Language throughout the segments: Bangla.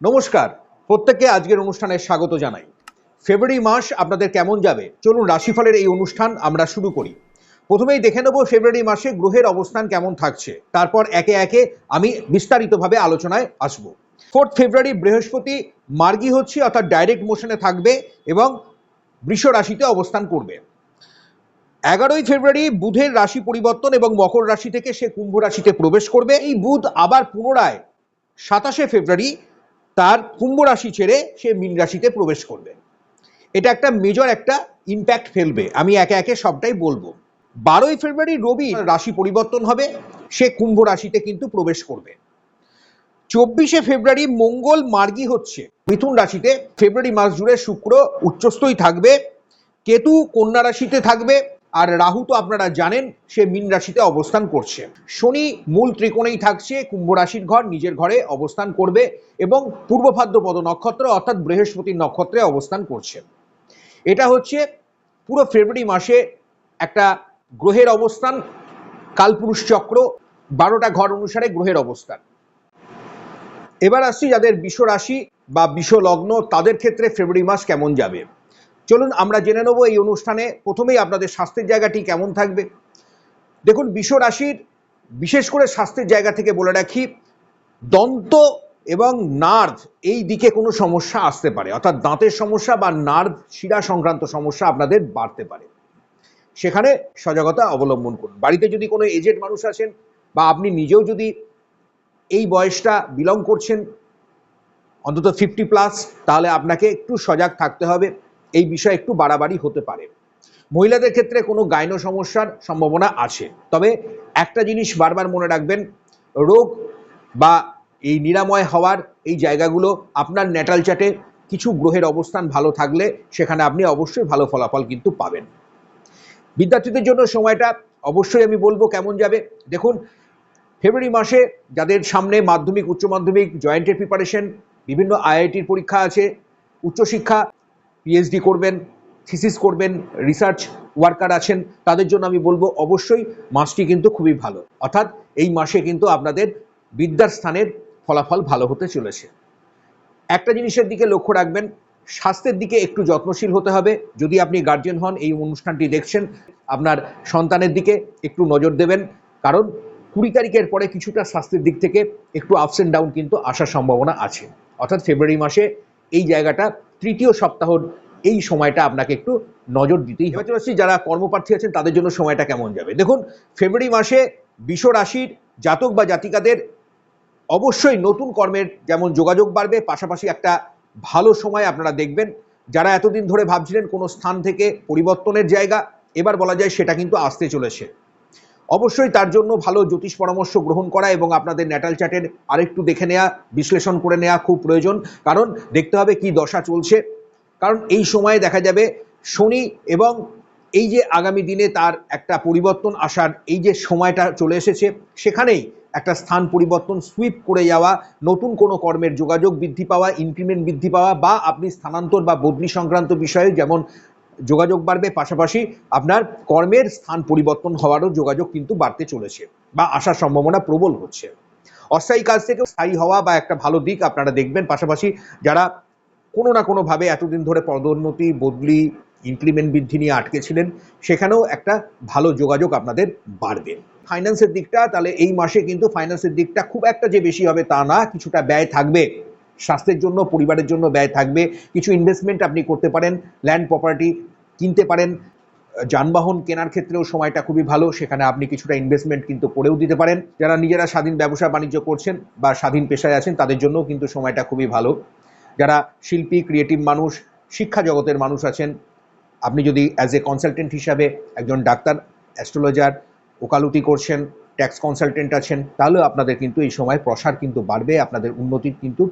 নমস্কার। প্রত্যেককে আজকের অনুষ্ঠানে স্বাগত জানাই। ফেব্রুয়ারি মাস আপনাদের কেমন যাবে? চলুন রাশিফলের এই অনুষ্ঠান আমরা শুরু করি। প্রথমেই দেখে নেব ফেব্রুয়ারি মাসে গ্রহের অবস্থান কেমন থাকছে। তারপর একে একে আমি বিস্তারিতভাবে আলোচনায় আসব। ফোর্থ ফেব্রুয়ারি বৃহস্পতি মার্গী হচ্ছে, অর্থাৎ ডাইরেক্ট মোশনে থাকবে এবং বৃষ রাশিতে অবস্থান করবে। এগারোই ফেব্রুয়ারি বুধের রাশি পরিবর্তন এবং মকর রাশি থেকে সে কুম্ভ রাশিতে প্রবেশ করবে। এই বুধ আবার পুনরায় সাতাশে ফেব্রুয়ারি তার কুম্ভ রাশি ছেড়ে সে মীন রাশিতে প্রবেশ করবে। এটা একটা মেজর একটা ইম্প্যাক্ট ফেলবে। আমি একে একে সবটাই বলব। বারোই ফেব্রুয়ারি রবি রাশি পরিবর্তন হবে। সে কুম্ভ রাশিতে কিন্তু প্রবেশ করবে। চব্বিশে ফেব্রুয়ারি মঙ্গল মার্গী হচ্ছে। মিথুন রাশিতে ফেব্রুয়ারি মাস জুড়ে শুক্র উচ্চস্থই থাকবে। কেতু কন্যা রাশিতে থাকবে। আর রাহু তো আপনারা জানেন, সে মীন রাশিতে অবস্থান করছে। শনি মূল ত্রিকোণেই থাকছে, কুম্ভ রাশির ঘর, নিজের ঘরে অবস্থান করবে এবং পূর্ব ভাদ্রপদ নক্ষত্র অর্থাৎ বৃহস্পতির নক্ষত্রে অবস্থান করছে। এটা হচ্ছে পুরো ফেব্রুয়ারি মাসে একটা গ্রহের অবস্থান, কালপুরুষ চক্র, বারোটা ঘর অনুসারে গ্রহের অবস্থান। এবার আসছি যাদের বিষ রাশি বা বিষ লগ্ন তাদের ক্ষেত্রে ফেব্রুয়ারি মাস কেমন যাবে? চলুন আমরা জেনে নেব এই অনুষ্ঠানে প্রথমেই আপনাদের স্বাস্থ্যের জায়গাটি কেমন থাকবে। দেখুন বিষ রাশির বিশেষ করে স্বাস্থ্যের জায়গা থেকে বলে রাখি, দন্ত এবং নার্ভ এই দিকে কোনো সমস্যা আসতে পারে। অর্থাৎ দাঁতের সমস্যা বা নার্ভ শিরা সংক্রান্ত সমস্যা আপনাদের বাড়তে পারে। সেখানে সজাগতা অবলম্বন করুন। বাড়িতে যদি কোনো এজেড মানুষ আছেন বা আপনি নিজেও যদি এই বয়সটা বিলং করছেন, অন্তত ফিফটি প্লাস তাহলে আপনাকে একটু সজাগ থাকতে হবে। এই বিষয়ে একটু বাড়াবাড়ি হতে পারে। মহিলাদের ক্ষেত্রে কোনো গাইন সমস্যার সম্ভাবনা আছে। তবে একটা জিনিস বারবার মনে রাখবেন, রোগ বা এই নিরাময় হওয়ার এই জায়গাগুলো আপনার ন্যাটাল চাটে কিছু গ্রহের অবস্থান ভালো থাকলে সেখানে আপনি অবশ্যই ভালো ফলাফল কিন্তু পাবেন। বিদ্যার্থীদের জন্য সময়টা অবশ্যই আমি বলব কেমন যাবে। দেখুন, ফেব্রুয়ারি মাসে যাদের সামনে মাধ্যমিক, উচ্চ মাধ্যমিক, জয়েন্টের প্রিপারেশন বিভিন্ন আইআইটির পরীক্ষা আছে, উচ্চশিক্ষা পিএইচডি করবেন থিসিস করবেন রিসার্চ ওয়ার্কার আছেন, তাদের জন্য আমি বলব অবশ্যই মাসটি কিন্তু খুবই ভালো। অর্থাৎ এই মাসে কিন্তু আপনাদের বিদ্যার স্থানের ফলাফল ভালো হতে চলেছে। একটা জিনিসের দিকে লক্ষ্য রাখবেন, স্বাস্থ্যের দিকে একটু যত্নশীল হতে হবে। যদি আপনি গার্জিয়ান হন, এই অনুষ্ঠানটি দেখছেন, আপনার সন্তানের দিকে একটু নজর দেবেন। কারণ কুড়ি তারিখের পরে কিছুটা স্বাস্থ্যের দিক থেকে একটু আপস অ্যান্ড ডাউন কিন্তু আসার সম্ভাবনা আছে। অর্থাৎ ফেব্রুয়ারি মাসে এই জায়গাটা তৃতীয় সপ্তাহর এই সময়টা আপনাকে একটু নজর দিতেই হবে। আসছি, যারা কর্মপ্রার্থী আছেন, তাদের জন্য সময়টা কেমন যাবে? দেখুন, ফেব্রুয়ারি মাসে বিষ রাশির জাতক বা জাতিকাদের অবশ্যই নতুন কর্মের যেমন যোগাযোগ বাড়বে, পাশাপাশি একটা ভালো সময় আপনারা দেখবেন। যারা এতদিন ধরে ভাবছিলেন কোনো স্থান থেকে পরিবর্তনের জায়গা, এবার বলা যায় সেটা কিন্তু আসতে চলেছে। অবশ্যই তার জন্য ভালো জ্যোতিষ পরামর্শ গ্রহণ করা এবং আপনাদের ন্যাটাল চ্যাটের আরেকটু দেখে নেওয়া বিশ্লেষণ করে নেওয়া খুব প্রয়োজন। কারণ দেখতে হবে কি দশা চলছে। কারণ এই সময়ে দেখা যাবে শনি এবং এই যে আগামী দিনে তার একটা পরিবর্তন আসার, এই যে সময়টা চলে এসেছে, সেখানেই একটা স্থান পরিবর্তন সুইপ করে যাওয়া, নতুন কোনো কর্মের যোগাযোগ বৃদ্ধি পাওয়া ইনক্রিমেন্ট বৃদ্ধি পাওয়া বা আপনি স্থানান্তর বা বদলি সংক্রান্ত বিষয়ে যেমন যোগাযোগ বাড়বে, পাশাপাশি আপনার কর্মের স্থান পরিবর্তন হওয়ারও যোগাযোগ কিন্তু বাড়তে চলেছে বা আসার সম্ভাবনা প্রবল হচ্ছে। অস্থায়ী কাজ থেকে স্থায়ী হওয়া বা একটা ভালো দিক আপনারা দেখবেন, পাশাপাশি যারা কোনো না কোনোভাবে এতদিন ধরে পদোন্নতি, বদলি ইনক্রিমেন্ট বৃদ্ধি নিয়ে আটকে ছিলেন, সেখানেও একটা ভালো যোগাযোগ আপনাদের বাড়বে। ফাইন্যান্সের দিকটা, তাহলে এই মাসে কিন্তু ফাইন্যান্সের দিকটা খুব একটা যে বেশি হবে তা না, কিছুটা ব্যয় থাকবে। স্বাস্থ্যের জন্য, পরিবারের জন্য ব্যয় থাকবে। কিছু ইনভেস্টমেন্ট আপনি করতে পারেন ল্যান্ড প্রপার্টি কিনতে পারেন। যানবাহন কেনার ক্ষেত্রেও সময়টা খুবই ভালো, সেখানে আপনি কিছুটা ইনভেস্টমেন্ট কিন্তু করেও দিতে পারেন। যারা নিজেরা স্বাধীন ব্যবসা বাণিজ্য করছেন বা স্বাধীন পেশায় আছেন, তাদের জন্যও কিন্তু সময়টা খুবই ভালো। যারা শিল্পী ক্রিয়েটিভ মানুষ, শিক্ষা জগতের মানুষ আছেন, আপনি যদি অ্যাজ এ কনসালটেন্ট হিসাবে একজন ডাক্তার অ্যাস্ট্রোলজার ওকালতি করছেন ট্যাক্স কনসালটেন্ট আছেন তাহলেও আপনাদের কিন্তু এই সময় প্রসার কিন্তু বাড়বে, আপনাদের উন্নতির কিন্তু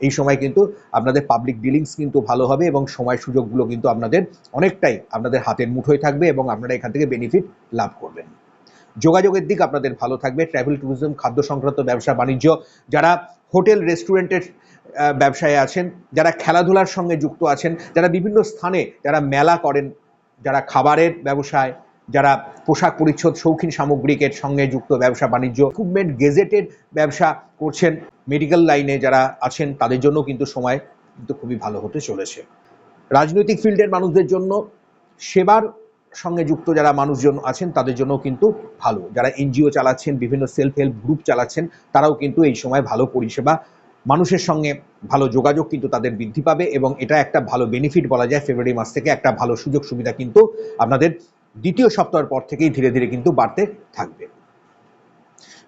এই সময় কিন্তু আপনাদের পাবলিক ডিলিংস কিন্তু ভালো হবে এবং সময় সুযোগগুলো কিন্তু আপনাদের অনেকটাই আপনাদের হাতের মুঠোয় থাকবে এবং আপনারা এখান থেকে বেনিফিট লাভ করবেন। যোগাযোগের দিক আপনাদের ভালো থাকবে। ট্রাভেল ট্যুরিজম খাদ্য সংক্রান্ত ব্যবসা, বাণিজ্য, যারা হোটেল রেস্টুরেন্টের ব্যবসায় আছেন, যারা খেলাধুলার সঙ্গে যুক্ত আছেন, যারা বিভিন্ন স্থানে যারা মেলা করেন, যারা খাবারের ব্যবসায়, যারা পোশাক পরিচ্ছদ, শৌখিন সামগ্রিকের সঙ্গে যুক্ত ব্যবসা, বাণিজ্য ইকুইপমেন্ট গেজেটের ব্যবসা করছেন মেডিকেল লাইনে যারা আছেন, তাদের জন্য কিন্তু সময় কিন্তু খুবই ভালো হতে চলেছে। রাজনৈতিক ফিল্ডের মানুষদের জন্য সেবার সঙ্গে যুক্ত যারা মানুষজন আছেন, তাদের জন্য কিন্তু ভালো। যারা এনজিও চালাচ্ছেন, বিভিন্ন সেলফ হেল্প গ্রুপ চালাচ্ছেন, তারাও কিন্তু এই সময় ভালো পরিষেবা, মানুষের সঙ্গে ভালো যোগাযোগ কিন্তু তাদের বৃদ্ধি পাবে এবং এটা একটা ভালো বেনিফিট বলা যায়। ফেব্রুয়ারি মাস থেকে একটা ভালো সুযোগ সুবিধা কিন্তু আপনাদের দ্বিতীয় সপ্তাহের পর থেকেই ধীরে ধীরে কিন্তু বাড়তে থাকবে।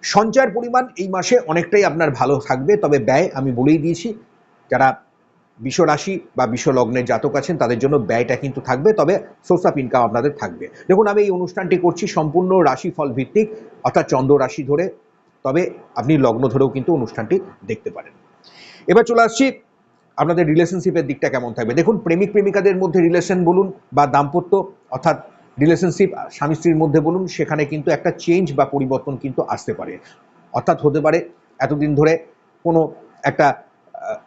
সঞ্চয়ের পরিমাণ এই মাসে অনেকটাই আপনার ভালো থাকবে, তবে ব্যয় আমি বলেই দিয়েছি, যারা রাশি বা লগ্নের জাতক আছেন, তাদের জন্য ব্যয়টা কিন্তু থাকবে, তবে সোর্স অফ ইনকাম আপনাদের থাকবে। দেখুন, আমি এই অনুষ্ঠানটি করছি সম্পূর্ণ রাশিফল ভিত্তিক, অর্থাৎ চন্দ্র রাশি ধরে, তবে আপনি লগ্ন ধরেও কিন্তু অনুষ্ঠানটি দেখতে পারেন। এবার চলে আসছি, আপনাদের রিলেশনশিপের দিকটা কেমন থাকবে? দেখুন প্রেমিক প্রেমিকাদের মধ্যে রিলেশন বলুন বা দাম্পত্য, অর্থাৎ রিলেশনশিপ স্বামী স্ত্রীর মধ্যে বলুন, সেখানে কিন্তু একটা চেঞ্জ বা পরিবর্তন কিন্তু আসতে পারে। অর্থাৎ হতে পারে, এতদিন ধরে কোনো একটা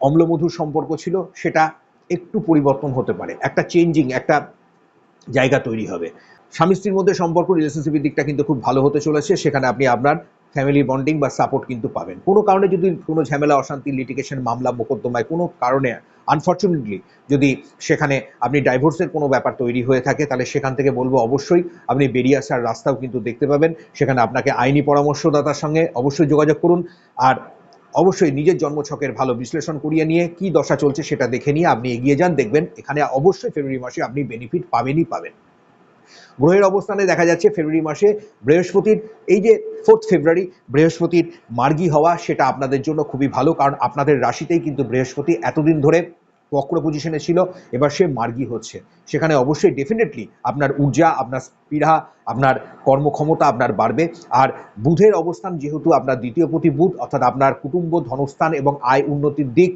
অম্লমধুর সম্পর্ক ছিল, সেটা একটু পরিবর্তন হতে পারে। একটা চেঞ্জিং একটা জায়গা তৈরি হবে। স্বামী স্ত্রীর মধ্যে সম্পর্ক রিলেশনশিপের দিকটা কিন্তু খুব ভালো হতে চলেছে। সেখানে আপনি আপনার ফ্যামিলি বন্ডিং বা সাপোর্ট কিন্তু পাবেন। কোনো কারণে যদি কোনো ঝামেলা, অশান্তি লিটিগেশন মামলা, মোকদ্দমায় কোনো কারণে আনফর্চুনেটলি যদি সেখানে আপনি ডাইভোর্সের কোনো ব্যাপার তৈরি হয়ে থাকে, তাহলে সেখান থেকে বলব অবশ্যই আপনি বেরিয়ে আসার রাস্তাও কিন্তু দেখতে পাবেন। সেখানে আপনাকে আইনি পরামর্শদাতার সঙ্গে অবশ্যই যোগাযোগ করুন। আর অবশ্যই নিজের জন্মছকের ভালো বিশ্লেষণ করিয়ে নিয়ে কি দশা চলছে সেটা দেখে নিয়ে আপনি এগিয়ে যান, দেখবেন এখানে অবশ্যই ফেব্রুয়ারি মাসে আপনি বেনিফিট পাবেনই পাবেন। গ্রহের অবস্থানে দেখা যাচ্ছে ফেব্রুয়ারি মাসে বৃহস্পতির, এই যে ফোর্থ ফেব্রুয়ারি বৃহস্পতির মার্গী হওয়া সেটা আপনাদের জন্য খুবই ভালো, কারণ আপনাদের রাশিতেই কিন্তু বৃহস্পতি এতদিন ধরে বক্র পজিশনে ছিল, এবার সে মার্গী হচ্ছে। সেখানে অবশ্যই ডেফিনেটলি আপনার ঊর্জা, আপনার স্পৃহা আপনার কর্মক্ষমতা আপনার বাড়বে। আর বুধের অবস্থান যেহেতু আপনার দ্বিতীয় প্রতি বুধ, অর্থাৎ আপনার কুটুম্ব ধনস্থান এবং আয় উন্নতির দিক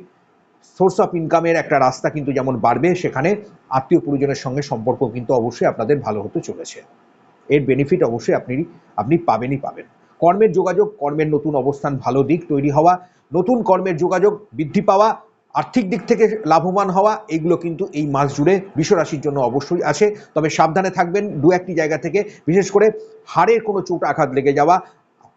সোর্স অফ ইনকামের একটা রাস্তা কিন্তু যেমন বাড়বে, সেখানে আত্মীয় পরিজনের সঙ্গে সম্পর্ক কিন্তু অবশ্যই আপনাদের ভালো হতে চলেছে। এর বেনিফিট অবশ্যই আপনি আপনি পাবেনই পাবেন। কর্মের যোগাযোগ, কর্মের নতুন অবস্থান, ভালো দিক তৈরি হওয়া, নতুন কর্মের যোগাযোগ বৃদ্ধি পাওয়া, আর্থিক দিক থেকে লাভবান হওয়া, এগুলো কিন্তু এই মাস জুড়ে বিশ্বরাশির জন্য অবশ্যই আছে। তবে সাবধানে থাকবেন দু একটি জায়গা থেকে, বিশেষ করে হাড়ের কোনো চোট আঘাত লেগে যাওয়া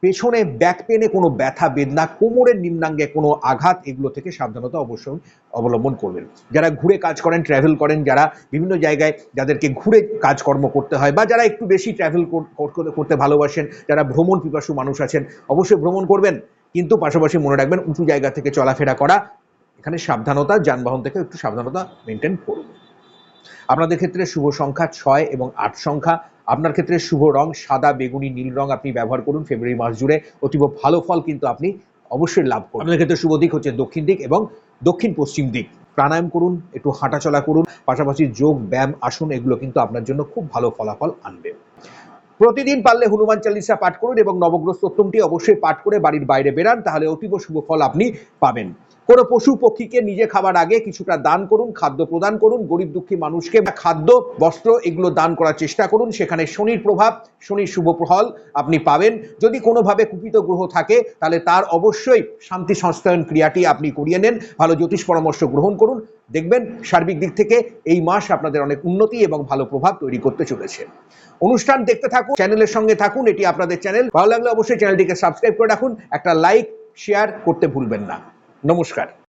পেছনে ব্যাক পেনে কোনো ব্যথা, বেদনা, কোমরের নিম্নাঙ্গে কোনো আঘাত, এগুলো থেকে সাবধানতা অবশ্যই অবলম্বন করবেন। যারা ঘুরে কাজ করেন ট্রাভেল করেন, যারা বিভিন্ন জায়গায় যাদেরকে ঘুরে কাজকর্ম করতে হয় বা যারা একটু বেশি ট্রাভেল করতে ভালোবাসেন, যারা ভ্রমণ পিপাসু মানুষ আছেন, অবশ্যই ভ্রমণ করবেন। কিন্তু পাশাপাশি মনে রাখবেন, উঁচু জায়গা থেকে চলাফেরা করা, এখানে সাবধানতা, যানবাহন থেকে একটু সাবধানতা মেনটেন করুন। আপনাদের ক্ষেত্রে শুভ সংখ্যা ছয় এবং আট সংখ্যা। আপনার ক্ষেত্রে শুভ রং, সাদা, বেগুনি, নীল রং আপনি ব্যবহার করুন ফেব্রুয়ারি মাস জুড়ে। অতীব ভালো ফল কিন্তু আপনি অবশ্যই লাভ করুন। আপনার ক্ষেত্রে শুভ দিক হচ্ছে দক্ষিণ দিক এবং দক্ষিণ পশ্চিম দিক। প্রাণায়াম করুন, একটু হাঁটাচলা করুন, পাশাপাশি যোগ, ব্যায়াম, আসুন, এগুলো কিন্তু আপনার জন্য খুব ভালো ফলাফল আনবে। প্রতিদিন পারলে হনুমান চালিসা পাঠ করুন এবং নবগ্রহ স্তোত্রমটি অবশ্যই পাঠ করে বাড়ির বাইরে বেরান তাহলে অতীব শুভ ফল আপনি পাবেন। কোনো পশু পক্ষীকে নিজে খাবার আগে কিছুটা দান করুন, খাদ্য প্রদান করুন, গরিব দুঃখী মানুষকে খাদ্য, বস্ত্র এগুলো দান করার চেষ্টা করুন, সেখানে শনির প্রভাব, শনির শুভ ফল আপনি পাবেন। যদি কোনোভাবে কুপিত গ্রহ থাকে, তাহলে তার অবশ্যই শান্তি সংস্থায়ন ক্রিয়াটি আপনি করিয়ে নেন। ভালো জ্যোতিষ পরামর্শ গ্রহণ করুন। দেখবেন সার্বিক দিক থেকে এই মাস আপনাদের অনেক উন্নতি এবং ভালো প্রভাব তৈরি করতে চলেছে। অনুষ্ঠান দেখতে থাকুন, চ্যানেলের সঙ্গে থাকুন, এটি আপনাদের চ্যানেল। ভালো লাগলে অবশ্যই চ্যানেলটিকে সাবস্ক্রাইব করে রাখুন, একটা লাইক, শেয়ার করতে ভুলবেন না। নমস্কার।